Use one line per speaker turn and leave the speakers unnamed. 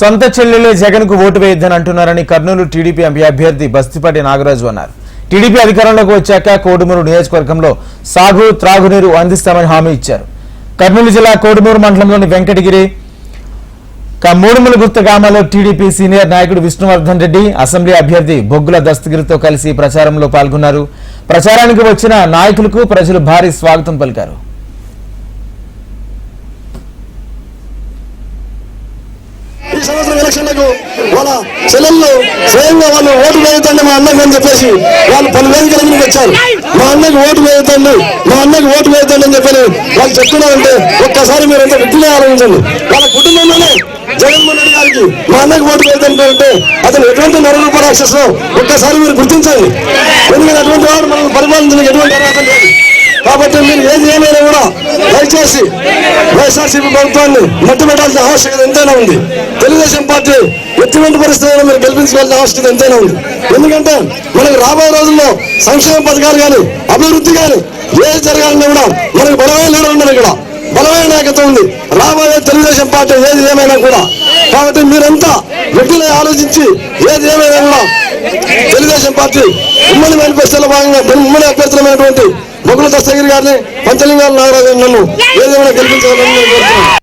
సొంత చెల్లెలే జగన్కు ఓటు వేయొద్దని అంటున్నారని కర్నూలు టీడీపీ ఎంపీ అభ్యర్థి బస్తిపాటి నాగరాజు అన్నారు. టీడీపీ అధికారంలోకి వచ్చాక కోడుమూరు నియోజకవర్గంలో సాగు త్రాగునీరు అందిస్తామని హామీ ఇచ్చారు. కర్నూలు జిల్లా కోడుమూరు మండలంలోని వెంకటగిరి క- మూడుమల గుర్త గ్రామంలో టీడీపీ సీనియర్ నాయకుడు విష్ణువర్ధన్ రెడ్డి అసెంబ్లీ అభ్యర్థి బొగ్గుల దస్తగిరితో కలిసి ప్రచారంలో పాల్గొన్నారు. ప్రచారానికి వచ్చిన నాయకులకు ప్రజలు భారీ స్వాగతం పలికారు.
ఎలక్షన్లకు వాళ్ళ చెల్లెళ్ళు స్వయంగా వాళ్ళు ఓటు వేయతండి మా అన్నకు అని చెప్పేసి వాళ్ళు పలు వేదికల మీదకి వచ్చారు. మా అన్నకు ఓటు వేయతండి మా అన్నకి ఓటు వేయతండి అని చెప్పని వాళ్ళు చెప్తున్నారంటే ఒక్కసారి మీరు ఎంత విద్యనే ఆలోచించండి. వాళ్ళ కుటుంబంలోనే జగన్మోహన్ రెడ్డి గారికి మా అన్నకు ఓటు వేయతంటే అతను ఎటువంటి నరరూప రాక్షసు ఒక్కసారి మీరు గుర్తించండి. ఎందుకంటే అటువంటి వాడు మనం పరిపాలించడానికి ఎటువంటి అర్హత లేదు. కాబట్టి మీరు ఏది ఏమైనా కూడా దయచేసి వైఎస్ఆర్సీపీ ప్రభుత్వాన్ని మట్టుబెట్టాల్సిన ఆవశ్యకత ఎంతైనా ఉంది. తెలుగుదేశం పార్టీ ఎటువంటి పరిస్థితుల్లో మీరు గెలిపించుకోవాల్సిన ఆవశ్యకత ఎంతైనా ఉంది. ఎందుకంటే మనకు రాబోయే రోజుల్లో సంక్షేమ పథకాలు కానీ అభివృద్ధి కానీ ఏది జరగాలన్నా కూడా మనకు బలమైన లీడర్ ఉన్నారు ఇక్కడ. బలమైన నాయకత్వం ఉంది. రాబోయే తెలుగుదేశం పార్టీ ఏది ఏమైనా కూడా. కాబట్టి మీరంతా వ్యక్తులే ఆలోచించి ఏది ఏమైనా కూడా తెలుగుదేశం పార్టీ ఉమ్మడి మేనిఫెస్టోలో భాగంగా ఉమ్మడి అభ్యర్థులమైనటువంటి బొగ్గుల దస్తగిరి గారిని పంచలింగాల నాగరాజు నన్ను ఏదైనా గెలిపించాలని నేను కోరుతున్నాను.